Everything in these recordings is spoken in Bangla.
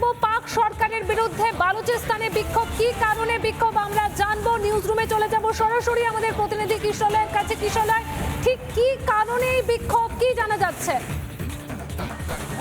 রাখব পাক সরকারের বিরুদ্ধে বালুচিস্তানে বিক্ষোভ। কি কারণে বিক্ষোভ? আমরা জানব। নিউজ রুমে চলে যাব সরাসরি আমাদের প্রতিনিধি কিশোলয়ের কাছে। কিশোলয় ঠিক কি কারণে বিক্ষোভ? কি জানা যাচ্ছে?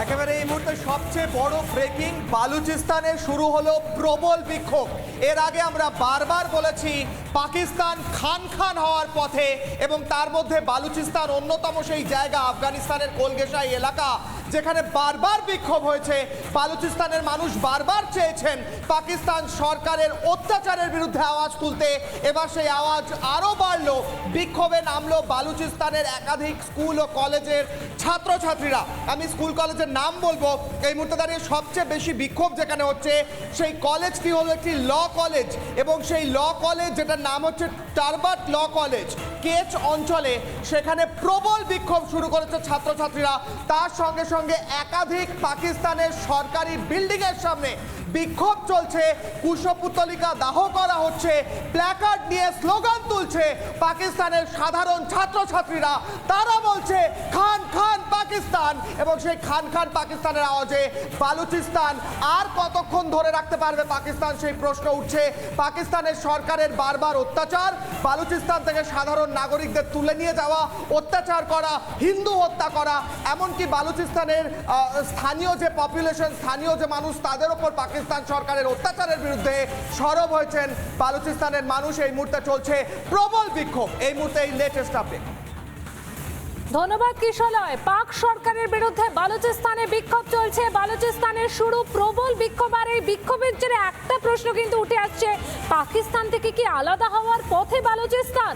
একেবারে এই মুহূর্তে সবচেয়ে বড় ব্রেকিং বালুচিস্তানে শুরু হলো প্রবল বিক্ষোভ। এর আগে আমরা বারবার বলেছি, পাকিস্তান খান খান হওয়ার পথে এবং তার মধ্যে বালুচিস্তান অন্যতম সেই জায়গা, আফগানিস্তানের কোলগেশাই এলাকা। যেখানে বারবার বিক্ষোভ হয়েছে। বালুচিস্তানের মানুষ বারবার চেয়েছেন পাকিস্তান সরকারের অত্যাচারের বিরুদ্ধে আওয়াজ তুলতে। এবার সেই আওয়াজ আরও বাড়লো। বিক্ষোভে নামলো বালুচিস্তানের একাধিক স্কুল ও কলেজের ছাত্রছাত্রীরা। আমি স্কুল কলেজের নাম বলব। এই মুহূর্তে দাঁড়িয়ে সবচেয়ে বেশি বিক্ষোভ যেখানে হচ্ছে, সেই কলেজটি হলো একটি ল কলেজ? এবং সেই ল কলেজ যেটার নাম হচ্ছে টারবাট ল কলেজ। কেচ অঞ্চলে সেখানে প্রবল বিক্ষোভ শুরু করেছে ছাত্রছাত্রীরা। তার সঙ্গে সঙ্গে একাধিক পাকিস্তানের সরকারি বিল্ডিংয়ের সামনে বিক্ষোভ চলছে। কুশপুতলিকা দাহ করা হচ্ছে। প্ল্যাকার্ড নিয়ে স্লোগান তুলছে পাকিস্তানের সাধারণ ছাত্রছাত্রীরা। তারা বলছে, খান খান পাকিস্তান। এবং সেই খান খান পাকিস্তানের আওয়াজে বালুচিস্তান আর কতক্ষণ ধরে রাখতে পারবে পাকিস্তান সেই প্রশ্ন উঠছে। পাকিস্তানের সরকারের বারবার অত্যাচার। বালুচিস্তান থেকে সাধারণ নাগরিকদের তুলে নিয়ে যাওয়া, অত্যাচার করা, হিন্দু হত্যা করা, এমনকি বালুচিস্তানের স্থানীয় যে পপুলেশন স্থানীয় যে মানুষ, তাদের ওপর পাকিস্তান সরকারের অত্যাচারের বিরুদ্ধে সরব হয়েছেন বালুচিস্তানের মানুষ। এই মুহূর্তে চলছে প্রবল বিক্ষোভ। এই মুহূর্তে এই লেটেস্ট আপডেট ধন্যবাদ কিশোলয় পাক সরকারের বিরুদ্ধে বালুচিস্তানে বিক্ষোভ চলছে। বালুচিস্তানের শুরু প্রবল বিক্ষোভ, আর এই বিক্ষোভের জেরে একটা প্রশ্ন কিন্তু উঠে আসছে। পাকিস্তান থেকে কি আলাদা হওয়ার পথে বালুচিস্তান?